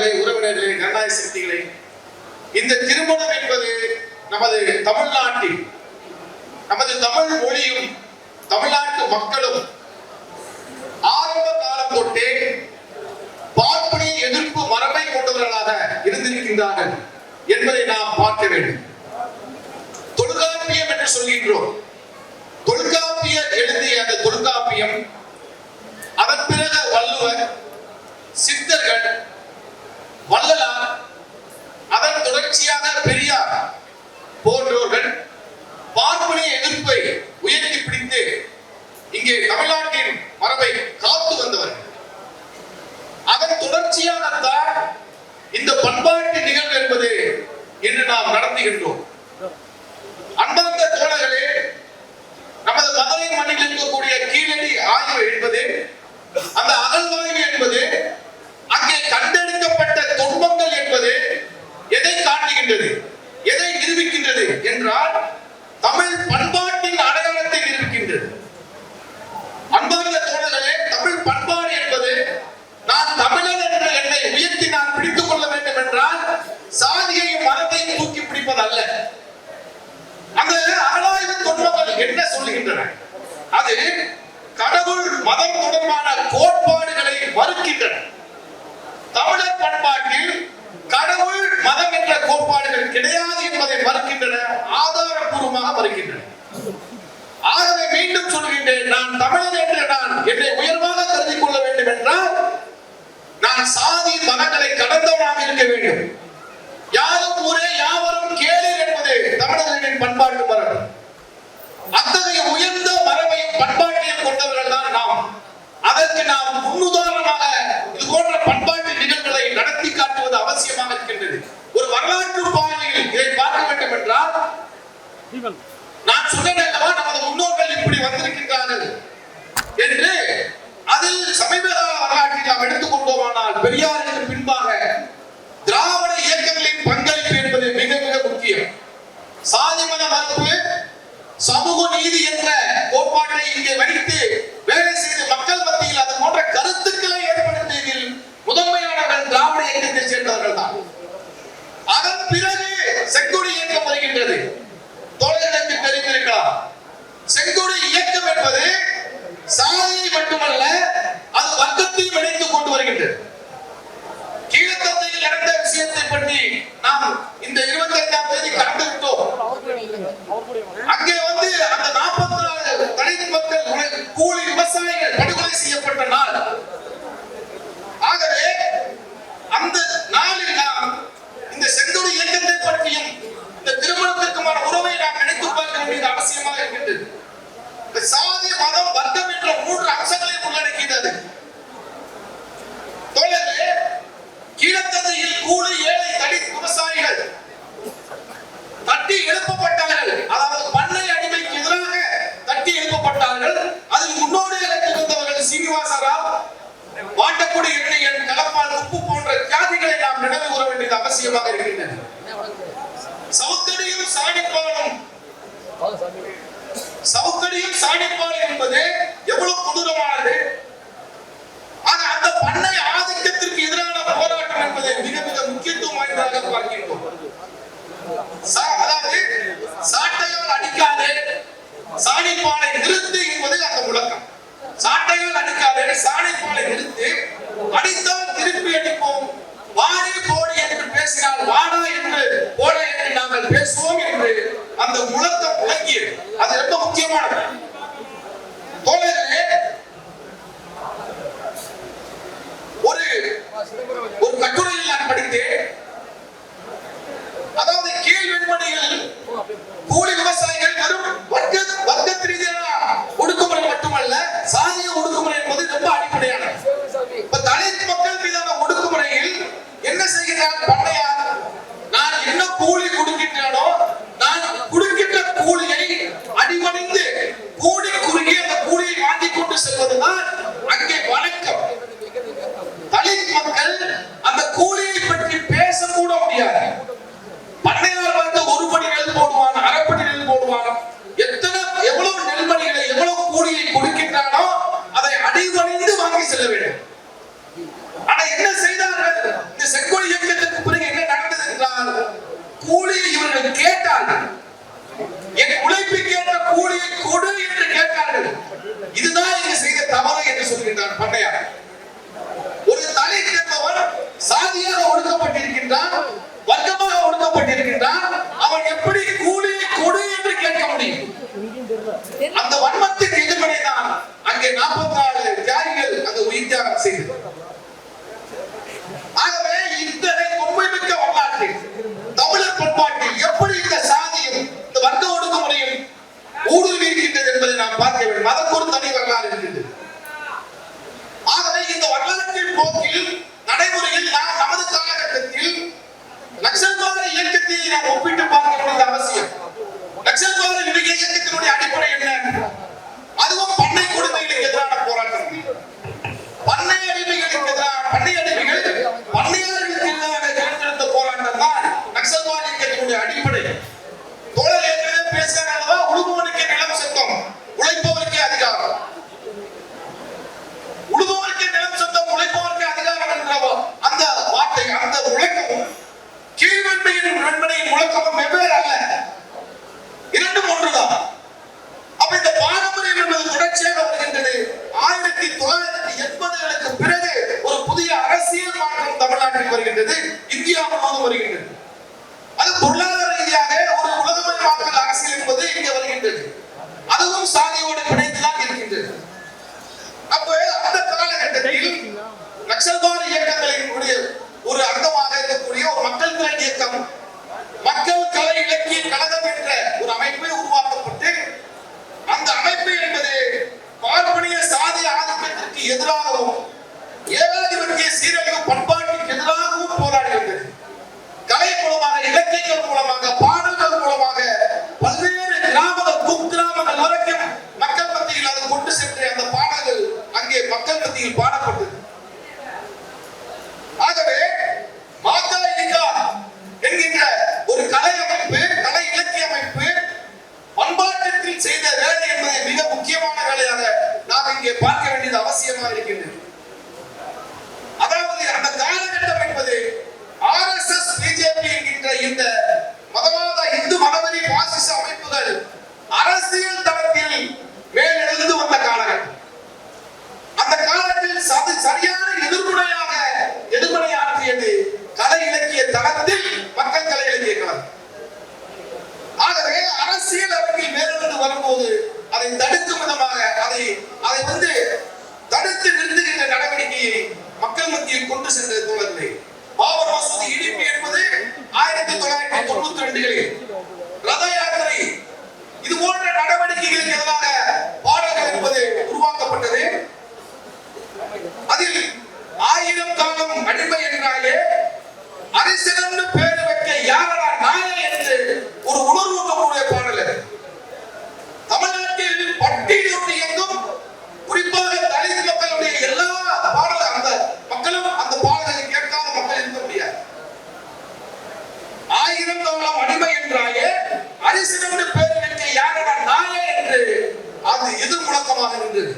நண்பர்களே உறவினர்களே ஜனநாயக சக்திகளே. இந்த திருமணம் என்பது நமது தமிழ்நாட்டில் நமது தமிழ் மொழியும் தமிழ்நாட்டு மக்களும் ஆரம்ப காலம் தொட்டே பார்ப்பனிய எதிர்ப்பு மரபை கொண்டவர்களாக இருந்திருக்கின்றார்கள் என்பதை நாம் பார்க்க வேண்டும். தொல்காப்பியம் என்று சொல்கின்றோம். தொல்காப்பியர் எழுதிய அந்த தொல்காப்பியம் அதன் பிறகு வள்ளுவர் சித்தர்கள் வள்ளலார் அதன் தொடர்ச்சியாக பெரியார் போன்றோர்கள் பார்ப்பனிய எதிர்ப்பை உயர்த்தி பிடித்து இங்கே தமிழ்நாட்டின் மரபை காத்து வந்தவர்கள் அதன் தொடர்ச்சியாகத்தான் இந்த பண்பாட்டு நிகழ்வு என்பது இன்று நாம் நடத்துகின்றோம் அன்பார்ந்த தோழர்களே நமது மதுரை மண்ணில் இருக்கக்கூடிய கீழடி ஆய்வு என்பது அந்த அகழ்வாய்வு என்பது அங்கே கண்டெடுக்கப்பட்ட துன்பங்கள் என்பது எதை காட்டுகின்றது எதை நிரூபிக்கின்றது என்றால் தமிழ் பண்பாட்டின் அடையாளத்தை நிரூபிக்கின்றது அன்பார்ந்த தோழர்களே தமிழ் பண்பாடு என்பது நான் தமிழர் என்ற என்னை உயர்த்தி நான் பிடித்துக் கொள்ள வேண்டும் என்றால் சாதியையும் மதத்தையும் தூக்கி பிடிப்பதல்ல அந்த அகழாய்வு தொன்மங்கள் என்ன சொல்லுகின்றன அது கடவுள் மதம் தொடர்பான கோட்பாடுகளை மறுக்கின்றன தமிழர் பண்பாட்டில் கடவுள் மதம் என்ற கோட்பாடுகள் கிடையாது என்பதை மறுக்கின்றன ஆதாரப்பூர்வமாக மறுக்கின்றன ஆகவே என்று நான் தமிழன் என்று நான் என்னை உயர்வாக கருதி கொள்ள வேண்டும் என்றால் நான் சாதி மதங்களை கடந்தவனாக இருக்க வேண்டும். யாரும் ஊரே யாவரும் கேளீர் என்பது தமிழர்களின் பண்பாட்டு மரபு. அத்தகைய உயர்ந்த மரபையும் பண்பாட்டையும் கொண்டவர்கள் தான் நாம். அதற்கு நாம் முன்னுதாரணமாக இது போன்ற பண்பாட்டு நிகழ்வுகளை நடத்தி காட்டுவது அவசியமாக இருக்கின்றது ஒரு வரலாற்று பாதையில் இதை பார்க்க வேண்டும் என்றால் நான் சொன்னேன் அல்லவா நமது முன்னோர்கள் இப்படி வந்திருக்கின்றார்கள் என்று அதில் சமீப கால வரலாற்றில் நாம் எடுத்துக்கொண்டோமானால் பெரியாருக்கு பின்பாக திராவிட இயக்கங்களின் பங்களிப்பு என்பது மிக மிக முக்கியம். சாதி மத மறுப்பு சமூக நீதி என்ற கோட்பாட்டை இங்கே வைத்து வேலை செய்து மக்கள் மத்தியில் அது போன்ற கருத்துக்களை ஏற்படுத்தியதில் முதன்மையானவர்கள் திராவிட இயக்கத்தை சேர்ந்தவர்கள் தான். அதன் பிறகு செங்கொடி இயக்கம் வருகின்றது. தோழர்களுக்கு தெரிந்திருக்கலாம் செங்கொடி இயக்கம் என்பது சாதியை மட்டுமல்ல அது வர்க்கத்தையும் இணைத்துக் கொண்டு வருகின்றது. கீழத்தந்தையில் நடந்த விஷயத்தை பற்றி நாம் இந்த இருபத்தி ஐந்தாம் தேதி கடந்து விட்டோம் அங்கே வந்து அந்த நாற்பத்தி நாலு தலித் மக்கள் கூலி விவசாயிகள் படுகொலை செய்யப்பட்ட நாள். ஆகவே அந்த நாளில் நாம் இந்த செங்கோடு இயக்கத்தை பற்றியும் இந்த திருமணத்திற்குமான உறவை நாம் நினைத்து பார்க்க வேண்டியது அவசியமாக இருக்கின்றது இந்த சாதி மதம் வர்க்கம் என்ற மூன்று அம்சங்களையும் உள்ளடக்கியது தோழர்களே கீழத்தந்தையில் கூலி ஏழை தலித் விவசாயிகள் தட்டி எழுப்பப்பட்டார்கள் அதாவது பண்ணை அடிமைக்கு எதிராக தட்டி எழுப்பப்பட்டார்கள் அதில் முன்னோடிகளுக்கு இருந்தவர்கள் சீனிவாச ராவ் வாட்டக்குடி எண்ணெயன் கலப்பால் உப்பு போன்ற தியாகிகளை நாம் நினைவு கூற வேண்டியது அவசியமாக இருக்கின்றன. சவுக்கடியும் சாணிப்பாலும். சவுக்கடியும் சாணிப்பாலும் என்பது எவ்வளவு கொடூரமானது. ஆக அந்த பண்ணை ஆதிக்கத்திற்கு எதிரான போராட்டம் என்பது மிக மிக முக்கியத்துவம் வாய்ந்ததாக பார்க்கின்றோம். அதாவது சாட்டையால் அடிக்காதே சாணிப்பாலை நிறுத்து என்பது அந்த முழக்கம். சாட்டையால் அடிக்காதே சாணிப்பாலை நிறுத்து அடித்தால் திருப்பி அடிப்போம். வாடி போடி என்று பேசினால் வாடா என்று போட என்று நாங்கள் பேசுவோம் என்று அந்த முழக்கம் முழங்கியது அது ரொம்ப முக்கியமானது. தோழர்களே ஒரு ஒரு கட்டுரையில் நான் படித்தேன். அதாவது கீழ் வெண்மணியில் கூலி விவசாயிகள் வெறும் வர்க்க வர்க்க ரீதியான ஒடுக்குமுறை மட்டுமல்ல சாதிய ஒடுக்குமுறை என்பது ரொம்ப அடிப்படையானது. இப்ப தலித் என்ன செய்கிறார்? பண்ணையார். நான் என்ன கூலி என்று கேட்டார்கள். என் உழைப்புக்கு என்ற கூலியை கொடு என்று கேட்டார்கள். இதுதான் இங்கு செய்த தவறு என்று சொல்கின்றார் பண்ணையார். ஒரு தலை கிடப்பவன் சாதியாக ஒடுக்கப்பட்டிருக்கின்றான் வர்க்கமாக ஒடுக்கப்பட்டிருக்கின்றான் அவன் எப்படி கூலியை கொடு என்று கேட்க முடியும்? அந்த வன்மத்துக்கு எதிர்வினை தான் அங்கே நாற்பத்தி நாலு தியாகிகள் அந்த உயிர் தியாகம் செய்தது. ஆகவே இத்தனை தொன்மை மிக்க தமிழர் பண்பாட்டை எப்படி இந்த சாதியும் இந்த வர்க்க ஒடுக்குமுறையும் ஊடுருவி இருக்கின்றது என்பதை நாம் பார்க்க வேண்டும். அதற்கு ஒரு தனி வரலாறு இருக்கின்றது. ஆகவே இந்த வரலாற்றின் போக்கில் நடைமுறையில் நாம் நமது காலகட்டத்தில் நக்சல்வாத இயக்கத்தை நாம் ஒப்பிட்டு பார்க்க வேண்டியது அவசியம். நக்சல்வாத வருகின்றது இந்தியா முழுவதும் வருகின்றது குக்கிராமங்கள் வரைக்கும் மக்கள் மத்தியில் அதை கொண்டு சென்று அந்த பாடல்கள் அங்கே மக்கள் மத்தியில் பாட நடவடிக்கைகளுக்கு எதிராக Allah'ın elindedir.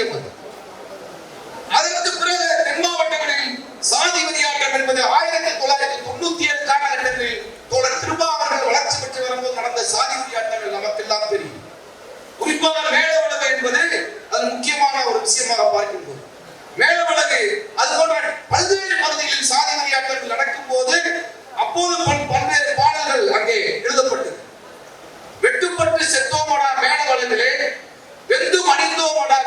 அறியப்படும் அதற்கு பிறகு தென் மாவட்டங்களில் சாதி விதியாட்டம் என்பது ஆயிரத்தி தொள்ளாயிரத்தி தொண்ணூத்தி ஏழு காலகட்டத்தில் தோழர் திருமாவர்கள் வளர்ச்சி பெற்று வரும்போது நடந்த சாதி விதியாட்டங்கள் நமக்கெல்லாம் தெரியும். குறிப்பாக மேலவளவு என்பது அது முக்கியமான ஒரு விஷயமாக பார்க்கின்றோம். மேலவளவு அது போன்ற பல்வேறு பகுதிகளில் சாதி விதியாட்டங்கள் நடக்கும் போது அப்போது பல்வேறு பாடல்கள் அங்கே எழுதப்பட்டது. வெட்டுப்பட்டு செத்தோமடா மேலவளவிலே வெந்து மடிந்தோமடா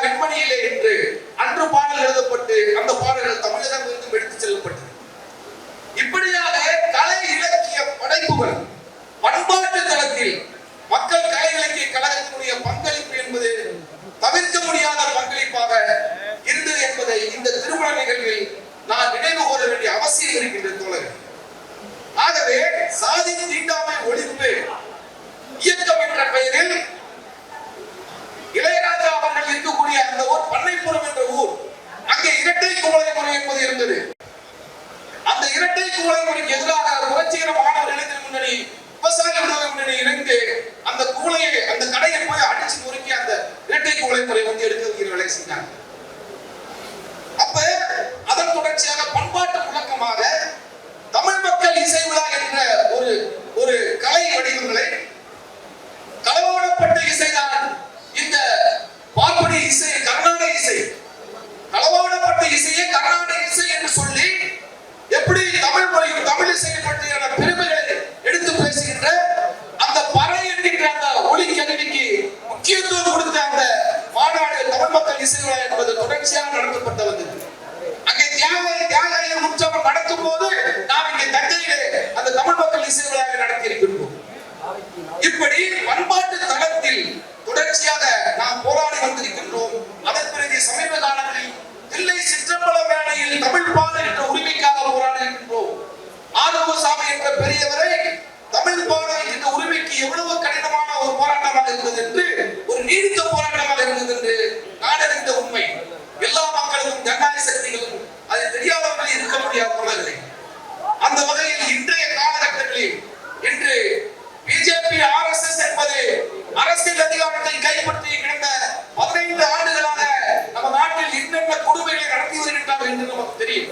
全然残ってるい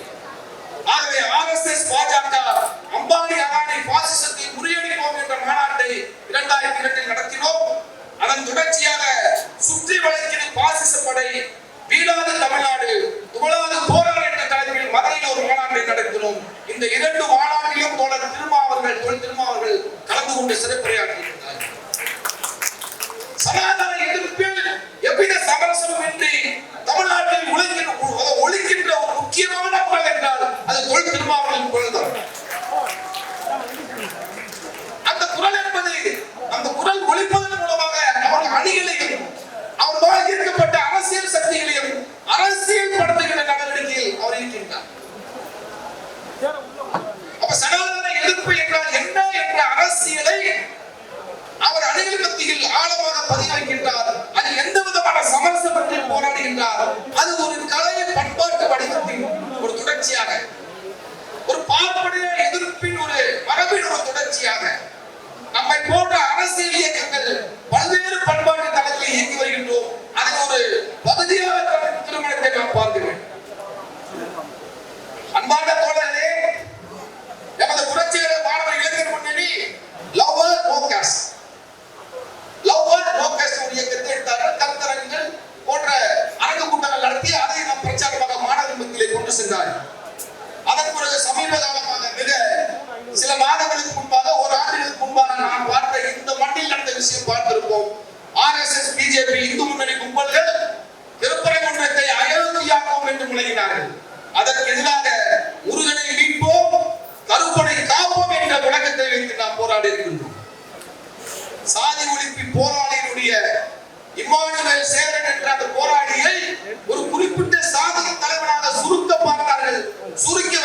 மாதங்களுக்கு முன்பாக ஒரு ஆண்டுகளுக்கு முன்பாக நாம் பார்த்த இந்த மண்ணில் நடந்த விஷயம் பார்த்திருப்போம். R S S BJP Hindu Munnani கும்பல்கள் திருப்பரங்குன்றத்தை அயோத்தியாக்கும் என்று முழங்கினார்கள். அதற்கு எதிராக முருகனை மீட்போம் கருப்பனை காப்போம் என்ற விளக்கத்தை வைத்து நாம் போராடி இருக்கின்றோம். சாதி ஒழிப்பு போராளியினுடைய இம்மானுவேல் சேரன் என்ற அந்த போராளியை ஒரு குறிப்பிட்ட சாதி தலைவனாக சுருக்க பார்த்தார்கள். சுருக்கி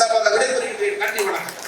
சார்பாக விடைபெறுகின்றேன். நன்றி வணக்கம்.